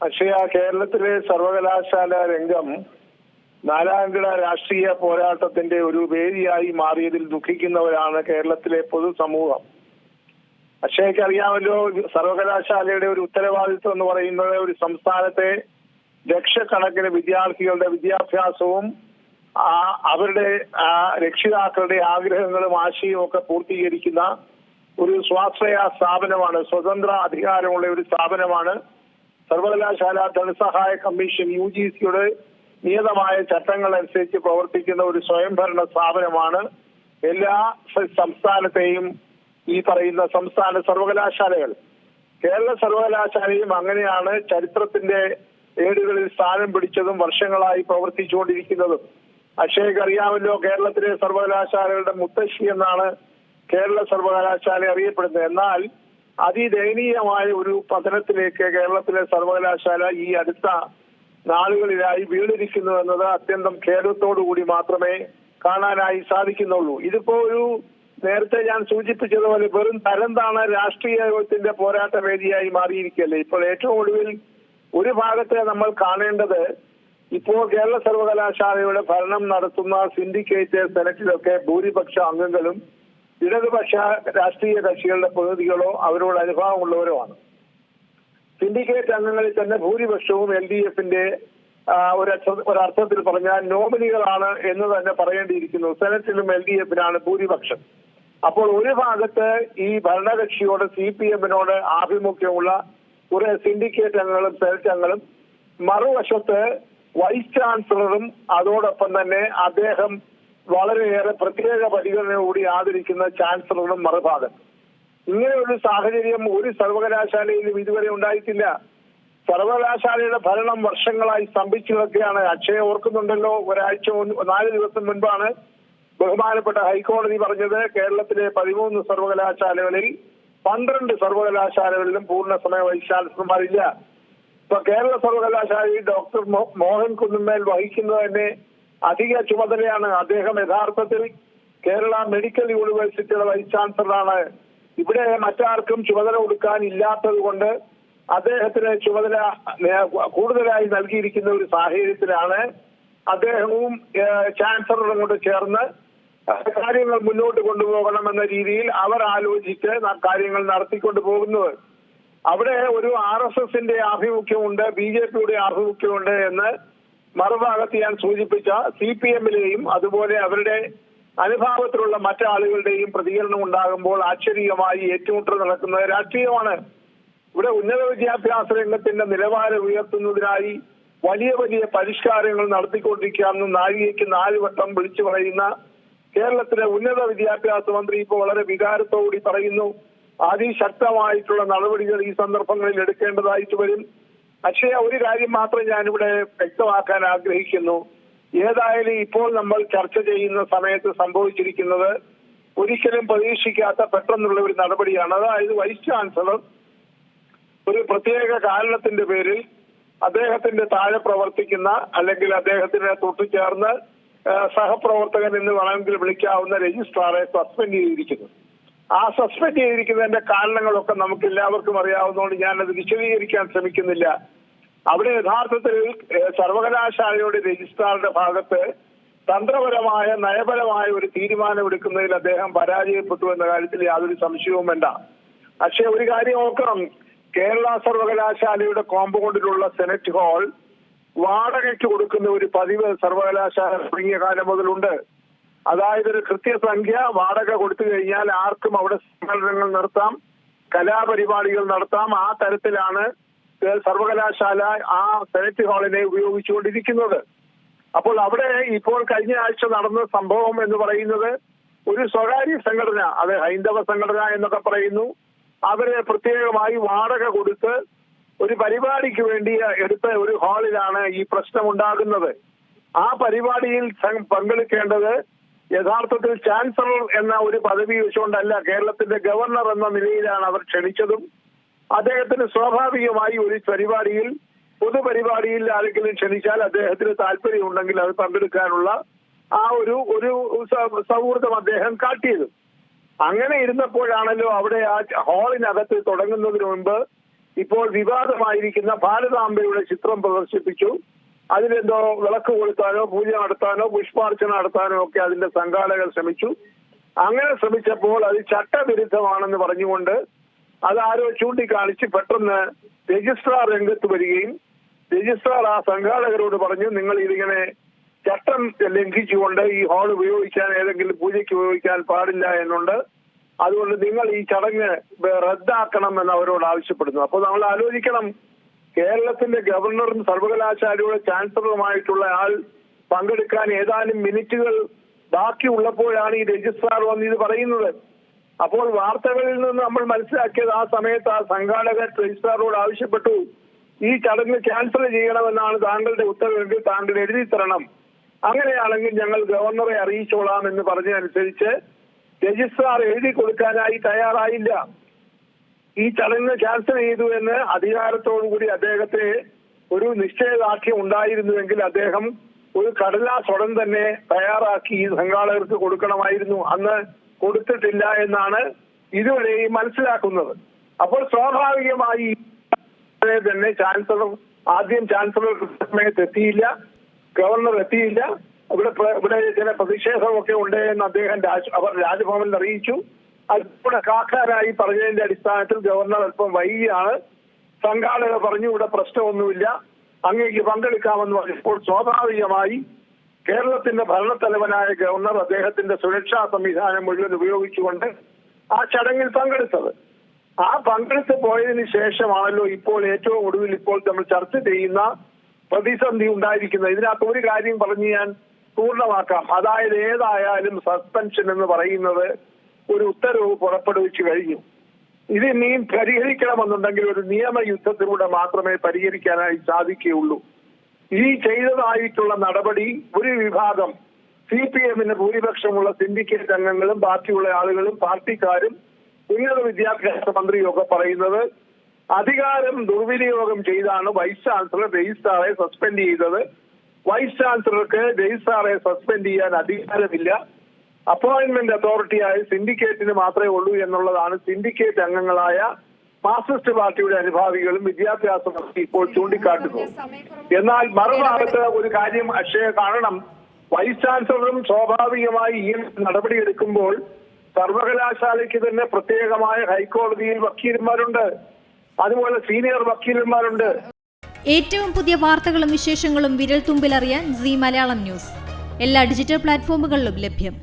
പക്ഷേ ആ കേരളത്തിലെ സർവകലാശാല രംഗം നാലാംകിട രാഷ്ട്രീയ പോരാട്ടത്തിന്റെ ഒരു വേദിയായി മാറിയതിൽ ദുഃഖിക്കുന്നവരാണ് കേരളത്തിലെ പൊതുസമൂഹം. അക്ഷയ്ക്ക് അറിയാമല്ലോ സർവകലാശാലയുടെ ഒരു ഉത്തരവാദിത്വം എന്ന് പറയുന്നത് ഒരു സംസ്ഥാനത്തെ ലക്ഷക്കണക്കിന് വിദ്യാർത്ഥികളുടെ വിദ്യാഭ്യാസവും അവരുടെ രക്ഷിതാക്കളുടെ ആഗ്രഹങ്ങളും ആശയവും ഒക്കെ പൂർത്തീകരിക്കുന്ന ഒരു സ്വാശ്രയ സ്ഥാപനമാണ് സ്വതന്ത്ര അധികാരമുള്ള ഒരു സ്ഥാപനമാണ് സർവകലാശാല ധനസഹായ കമ്മീഷൻ യു ജി സിയുടെ നിയതമായ ചട്ടങ്ങൾ അനുസരിച്ച് പ്രവർത്തിക്കുന്ന ഒരു സ്വയംഭരണ സ്ഥാപനമാണ് എല്ലാ സംസ്ഥാനത്തെയും ഈ പറയുന്ന സംസ്ഥാന സർവകലാശാലകൾ. കേരള സർവകലാശാലയും അങ്ങനെയാണ് ചരിത്രത്തിന്റെ ഏടുകളിൽ സ്ഥാനം പിടിച്ചതും വർഷങ്ങളായി പ്രവർത്തിച്ചുകൊണ്ടിരിക്കുന്നതും. അക്ഷയ്ക്ക് അറിയാമല്ലോ കേരളത്തിലെ സർവകലാശാലകളുടെ മുത്തശ്ശി എന്നാണ് കേരള സർവകലാശാല അറിയപ്പെടുന്നത്. എന്നാൽ അതിദയനീയമായ ഒരു പതനത്തിലേക്ക് കേരളത്തിലെ സർവകലാശാല ഈ അടുത്ത നാളുകളിലായി വീണിരിക്കുന്നു എന്നത് അത്യന്തം ഖേദത്തോടു കൂടി മാത്രമേ കാണാനായി സാധിക്കുന്നുള്ളൂ. ഇതിപ്പോ ഒരു നേരത്തെ ഞാൻ സൂചിപ്പിച്ചതുപോലെ വെറും തരംതാണ രാഷ്ട്രീയത്തിന്റെ പോരാട്ട വേദിയായി മാറിയിരിക്കല്ലേ ഇപ്പോൾ ഏറ്റവും ഒടുവിൽ ഒരു ഭാഗത്തെ നമ്മൾ കാണേണ്ടത് ഇപ്പോൾ കേരള സർവകലാശാലയുടെ ഭരണം നടത്തുന്ന സിൻഡിക്കേറ്റ് സെനറ്റിലൊക്കെ ഭൂരിപക്ഷ അംഗങ്ങളും ഇടതുപക്ഷ രാഷ്ട്രീയ കക്ഷികളുടെ പ്രതിനിധികളോ അവരോട് അനുഭവമുള്ളവരോ ആണ് സിൻഡിക്കേറ്റ് അംഗങ്ങളിൽ തന്നെ ഭൂരിപക്ഷവും എൽ ഡി എഫിന്റെ ഒരർത്ഥത്തിൽ പറഞ്ഞാൽ നോമിനികളാണ് എന്ന് തന്നെ പറയേണ്ടിയിരിക്കുന്നു. സെനറ്റിലും എൽ ഡി എഫിനാണ് ഭൂരിപക്ഷം. അപ്പോൾ ഒരു ഭാഗത്ത് ഈ ഭരണകക്ഷിയോട് സി പി എമ്മിനോട് ആഭിമുഖ്യമുള്ള കുറെ സിൻഡിക്കേറ്റ് അംഗങ്ങളും സെനറ്റ് അംഗങ്ങളും മറുവശത്ത് വൈസ് ചാൻസലറും അതോടൊപ്പം തന്നെ അദ്ദേഹം വളരെയേറെ പ്രത്യേക കൂടി ആദരിക്കുന്ന ചാൻസലറും മറുഭാഗം ഇങ്ങനെ ഒരു സാഹചര്യം ഒരു സർവകലാശാലയിലും ഇതുവരെ ഉണ്ടായിട്ടില്ല. സർവകലാശാലയുടെ ഭരണം വർഷങ്ങളായി സ്തംഭിച്ചു കിടക്കുകയാണ് അക്ഷയ ഓർക്കുന്നുണ്ടല്ലോ ഒരാഴ്ച നാല് ദിവസം മുൻപാണ് ബഹുമാനപ്പെട്ട ഹൈക്കോടതി പറഞ്ഞത് കേരളത്തിലെ പതിമൂന്ന് സർവകലാശാലകളിൽ പന്ത്രണ്ട് സർവകലാശാലകളിലും പൂർണസമയ വൈസ് ചാൻസലർമാരില്ല. ഇപ്പൊ കേരള സർവകലാശാലയിൽ ഡോക്ടർ മോഹൻ കുന്നുമേൽ വഹിക്കുന്നത് തന്നെ അധിക ചുമതലയാണ് അദ്ദേഹം യഥാർത്ഥത്തിൽ കേരള മെഡിക്കൽ യൂണിവേഴ്സിറ്റിയുടെ വൈസ് ചാൻസലറാണ്. ഇവിടെ മറ്റാർക്കും ചുമതല കൊടുക്കാൻ ഇല്ലാത്തത് കൊണ്ട് അദ്ദേഹത്തിന് ചുമതല കൂടുതലായി നൽകിയിരിക്കുന്ന ഒരു സാഹചര്യത്തിലാണ് അദ്ദേഹവും ചാൻസലറും കൊണ്ട് ചേർന്ന് കാര്യങ്ങൾ മുന്നോട്ട് കൊണ്ടുപോകണമെന്ന രീതിയിൽ അവർ ആലോചിച്ച് കാര്യങ്ങൾ നടത്തിക്കൊണ്ടു പോകുന്നത്. അവിടെ ഒരു ആർ എസ് എസിന്റെ ആഭിമുഖ്യമുണ്ട് ബി ജെ പിയുടെ ആഭിമുഖ്യമുണ്ട് എന്ന് മറുഭാഗത്ത് ഞാൻ സൂചിപ്പിച്ച സി പി എമ്മിലെയും അതുപോലെ അവരുടെ അനുഭാവത്തിലുള്ള മറ്റാളുകളുടെയും പ്രതികരണം ഉണ്ടാകുമ്പോൾ ആശ്ചര്യമായി ഏറ്റുമുട്ടൽ നടക്കുന്നത് രാഷ്ട്രീയമാണ്. ഇവിടെ ഉന്നത വിദ്യാഭ്യാസ രംഗത്തിന്റെ നിലവാരം ഉയർത്തുന്നതിനായി വലിയ വലിയ പരിഷ്കാരങ്ങൾ നടത്തിക്കൊണ്ടിരിക്കാമെന്ന് നാഴികയ്ക്ക് നാല് വട്ടം വിളിച്ചു പറയുന്ന കേരളത്തിലെ ഉന്നത വിദ്യാഭ്യാസ മന്ത്രി ഇപ്പോൾ വളരെ വികാരത്തോടുകൂടി പറയുന്നു അതിശക്തമായിട്ടുള്ള നടപടികൾ ഈ സന്ദർഭങ്ങളിൽ എടുക്കേണ്ടതായിട്ട് വരും. പക്ഷേ ഒരു കാര്യം മാത്രം ഞാനിവിടെ വ്യക്തമാക്കാൻ ആഗ്രഹിക്കുന്നു. ഏതായാലും ഇപ്പോൾ നമ്മൾ ചർച്ച ചെയ്യുന്ന സമയത്ത് സംഭവിച്ചിരിക്കുന്നത് ഒരിക്കലും പ്രതീക്ഷിക്കാത്ത പെട്ടെന്നുള്ള ഒരു നടപടിയാണ്. അതായത് വൈസ് ചാൻസലർ ഒരു പ്രത്യേക കാരണത്തിന്റെ പേരിൽ അദ്ദേഹത്തിന്റെ താഴെ പ്രവർത്തിക്കുന്ന അല്ലെങ്കിൽ അദ്ദേഹത്തിന് തൊട്ടുചേർന്ന് സഹപ്രവർത്തകൻ എന്ന് വേണമെങ്കിൽ വിളിക്കാവുന്ന രജിസ്ട്രാറെ സസ്പെൻഡ് ചെയ്തിരിക്കുന്നു. ആ സസ്പെൻഡ് ചെയ്തിരിക്കുന്നതിന്റെ കാരണങ്ങളൊക്കെ നമുക്ക് എല്ലാവർക്കും അറിയാവുന്നതുകൊണ്ട് ഞാനത് വിശദീകരിക്കാൻ ശ്രമിക്കുന്നില്ല. അവിടെ യഥാർത്ഥത്തിൽ സർവകലാശാലയുടെ രജിസ്ട്രാറുടെ ഭാഗത്ത് തന്ത്രപരമായ നയപരമായ ഒരു തീരുമാനമെടുക്കുന്നതിൽ അദ്ദേഹം പരാജയപ്പെട്ടു എന്ന കാര്യത്തിൽ യാതൊരു സംശയവും വേണ്ട. പക്ഷേ ഒരു കാര്യം ഓർക്കണം. കേരള സർവകലാശാലയുടെ കോമ്പൗണ്ടിലുള്ള സെനറ്റ് ഹാൾ വാടകയ്ക്ക് കൊടുക്കുന്ന ഒരു പതിവ് സർവകലാശാല തുടങ്ങിയ കാലം മുതലുണ്ട്. അതായത് ഒരു കൃത്യസംഖ്യ വാടക കൊടുത്തു കഴിഞ്ഞാൽ ആർക്കും അവിടെ സമ്മേളനങ്ങൾ നടത്താം കലാപരിപാടികൾ നടത്താം. ആ തരത്തിലാണ് സർവകലാശാല ആ സെനറ്റ് ഹാളിനെ ഉപയോഗിച്ചുകൊണ്ടിരിക്കുന്നത്. അപ്പോൾ അവിടെ ഇപ്പോൾ കഴിഞ്ഞ ആഴ്ച നടന്ന സംഭവം എന്ന് പറയുന്നത് ഒരു സ്വകാര്യ സംഘടന അത് ഹൈന്ദവ സംഘടന എന്നൊക്കെ പറയുന്നു അവർ പ്രത്യേകമായി വാടക കൊടുത്ത് ഒരു പരിപാടിക്ക് വേണ്ടി എടുത്ത ഒരു ഹാളിലാണ് ഈ പ്രശ്നം ഉണ്ടാകുന്നത് ആ പരിപാടിയിൽ പങ്കെടുക്കേണ്ടത് യഥാർത്ഥത്തിൽ ചാൻസലർ എന്ന ഒരു പദവി വെച്ചുകൊണ്ടല്ല കേരളത്തിന്റെ ഗവർണർ എന്ന നിലയിലാണ് അവർ ക്ഷണിച്ചതും. അദ്ദേഹത്തിന് സ്വാഭാവികമായി ഒരു പരിപാടിയിൽ പൊതുപരിപാടിയിൽ ആരെങ്കിലും ക്ഷണിച്ചാൽ അദ്ദേഹത്തിന് താല്പര്യമുണ്ടെങ്കിൽ അത് പങ്കെടുക്കാനുള്ള ആ ഒരു ഒരു സൗഹൃദം അദ്ദേഹം കാട്ടിയത്. അങ്ങനെ ഇരുന്നപ്പോഴാണല്ലോ അവിടെ ആ ഹാളിനകത്ത് തുടങ്ങുന്നതിന് മുമ്പ് ഇപ്പോൾ വിവാദമായിരിക്കുന്ന ഭാരതാംബയുടെ ചിത്രം പ്രദർശിപ്പിച്ചു. അതിലെന്തോ വിളക്ക് കൊളുത്താനോ പൂജ നടത്താനോ പുഷ്പാർച്ചന നടത്താനോ ഒക്കെ അതിന്റെ സംഘാടകർ ശ്രമിച്ചു. അങ്ങനെ ശ്രമിച്ചപ്പോൾ അത് ചട്ടവിരുദ്ധമാണെന്ന് പറഞ്ഞുകൊണ്ട് അത് ആരോ ചൂണ്ടിക്കാണിച്ച് പെട്ടെന്ന് രജിസ്ട്രാർ രംഗത്ത് വരികയും രജിസ്ട്രാർ ആ സംഘാടകരോട് പറഞ്ഞു നിങ്ങൾ ഇതിങ്ങനെ ചട്ടം ലംഘിച്ചുകൊണ്ട് ഈ ഹാൾ ഉപയോഗിക്കാൻ ഏതെങ്കിലും പൂജയ്ക്ക് ഉപയോഗിക്കാൻ പാടില്ല എന്നുണ്ട്. അതുകൊണ്ട് നിങ്ങൾ ഈ ചടങ്ങ് റദ്ദാക്കണം എന്ന് അവരോട് ആവശ്യപ്പെടുന്നു. അപ്പോൾ നമ്മൾ ആലോചിക്കണം കേരളത്തിന്റെ ഗവർണറും സർവകലാശാലയുടെ ചാൻസലറുമായിട്ടുള്ള ആൾ പങ്കെടുക്കാൻ ഏതാനും മിനിറ്റുകൾ ബാക്കിയുള്ളപ്പോഴാണ് ഈ രജിസ്ട്രാർ വന്ന് ഇത് പറയുന്നത്. അപ്പോൾ വാർത്തകളിൽ നിന്ന് നമ്മൾ മനസ്സിലാക്കിയത് ആ സമയത്ത് ആ സംഘാടകർ രജിസ്ട്രാറോട് ആവശ്യപ്പെട്ടു. ഈ ചടങ്ങ് ക്യാൻസൽ ചെയ്യണമെന്നാണ് താങ്കളുടെ ഉത്തരവെങ്കിൽ താങ്കൾ എഴുതി തരണം അങ്ങനെയാണെങ്കിൽ ഞങ്ങൾ ഗവർണറെ അറിയിച്ചോളാം എന്ന് പറഞ്ഞതനുസരിച്ച് രജിസ്ട്രാർ എഴുതി കൊടുക്കാനായി തയ്യാറായില്ല. ഈ ചടങ്ങ് ക്യാൻസൽ ചെയ്തു എന്ന് അധികാരത്തോടുകൂടി അദ്ദേഹത്തെ ഒരു നിശ്ചയദാർഢ്യം ഉണ്ടായിരുന്നുവെങ്കിൽ അദ്ദേഹം ഒരു കടലാസ് ഉടൻ തന്നെ തയ്യാറാക്കി സംഘാടകർക്ക് കൊടുക്കണമായിരുന്നു. അന്ന് കൊടുത്തിട്ടില്ല എന്നാണ് ഇതുവരെയും മനസ്സിലാക്കുന്നത്. അപ്പോൾ സ്വാഭാവികമായി തന്നെ ചാൻസലർ ആദ്യം ചാൻസലർ സമയത്ത് എത്തിയില്ല ഗവർണർ എത്തിയില്ല. ഇവിടെ ഇവിടെ ചില പ്രതിഷേധമൊക്കെ ഉണ്ട് എന്ന് അദ്ദേഹം രാജ് അവർ രാജ്ഭവനിൽ അറിയിച്ചു. അതിലൂടെ കാക്കാരായി പറഞ്ഞതിന്റെ അടിസ്ഥാനത്തിൽ ഗവർണർ അല്പം വൈകിയാണ്. സംഘാടകർ പറഞ്ഞു ഇവിടെ പ്രശ്നമൊന്നുമില്ല. അങ്ങേക്ക് പങ്കെടുക്കാമെന്ന് പറഞ്ഞപ്പോൾ സ്വാഭാവികമായി കേരളത്തിന്റെ ഭരണത്തലവനായ ഗവർണർ അദ്ദേഹത്തിന്റെ സുരക്ഷാ സംവിധാനം മുഴുവൻ ഉപയോഗിച്ചുകൊണ്ട് ആ ചടങ്ങിൽ പങ്കെടുത്തത്. ആ പങ്കെടുത്ത് പോയതിനു ശേഷമാണല്ലോ ഇപ്പോൾ ഏറ്റവും ഒടുവിൽ ഇപ്പോൾ നമ്മൾ ചർച്ച ചെയ്യുന്ന പ്രതിസന്ധി ഉണ്ടായിരിക്കുന്നത്. ഇതിനകത്ത് ഒരു കാര്യം പറഞ്ഞ് ഞാൻ പൂർണമാക്കാം. അതായത് ഏതായാലും സസ്പെൻഷൻ എന്ന് പറയുന്നത് ഒരു ഉത്തരവ് പുറപ്പെടുവിച്ചു കഴിഞ്ഞു. ഇത് ഇനിയും പരിഹരിക്കണമെന്നുണ്ടെങ്കിൽ ഒരു നിയമ യുദ്ധത്തിലൂടെ മാത്രമേ പരിഹരിക്കാനായി സാധിക്കുകയുള്ളൂ. ഈ ചെയ്തതായിട്ടുള്ള നടപടി ഒരു വിഭാഗം സി പി എമ്മിന് ഭൂരിപക്ഷമുള്ള സിൻഡിക്കേറ്റ് അംഗങ്ങളും ബാക്കിയുള്ള ആളുകളും പാർട്ടിക്കാരും ഉന്നത വിദ്യാഭ്യാസ മന്ത്രിയൊക്കെ പറയുന്നത് അധികാരം ദുർവിനിയോഗം ചെയ്താണ് വൈസ് ചാൻസലർ രജിസ്ട്രാറെ സസ്പെൻഡ് ചെയ്തത്. വൈസ് ചാൻസലർക്ക് രജിസ്ട്രാറെ സസ്പെൻഡ് ചെയ്യാൻ അധികാരമില്ല. അപ്പോയിന്റ്മെന്റ് അതോറിറ്റിയായ സിൻഡിക്കേറ്റിന് മാത്രമേ ഉള്ളൂ എന്നുള്ളതാണ് സിൻഡിക്കേറ്റ് അംഗങ്ങളായ മാർക്സിസ്റ്റ് പാർട്ടിയുടെ അനുഭാവികളും വിദ്യാഭ്യാസ മന്ത്രി ഇപ്പോൾ ചൂണ്ടിക്കാട്ടുന്നു. എന്നാൽ മറുഭാഗത്ത് ഒരു കാര്യം അക്ഷയ കാണണം. വൈസ് ചാൻസലറും സ്വാഭാവികമായി ഈ നടപടിയെടുക്കുമ്പോൾ സർവകലാശാലയ്ക്ക് തന്നെ പ്രത്യേകമായ ഹൈക്കോടതിയിൽ വക്കീലന്മാരുണ്ട്. അതുപോലെ സീനിയർ വക്കീലന്മാരുണ്ട്. ഏറ്റവും പുതിയ വാർത്തകളും വിശേഷങ്ങളും വിരൽ തുമ്പിലറിയാൻ സി മലയാളം ന്യൂസ്. എല്ലാ ഡിജിറ്റൽ പ്ലാറ്റ്ഫോമുകളിലും ലഭ്യം.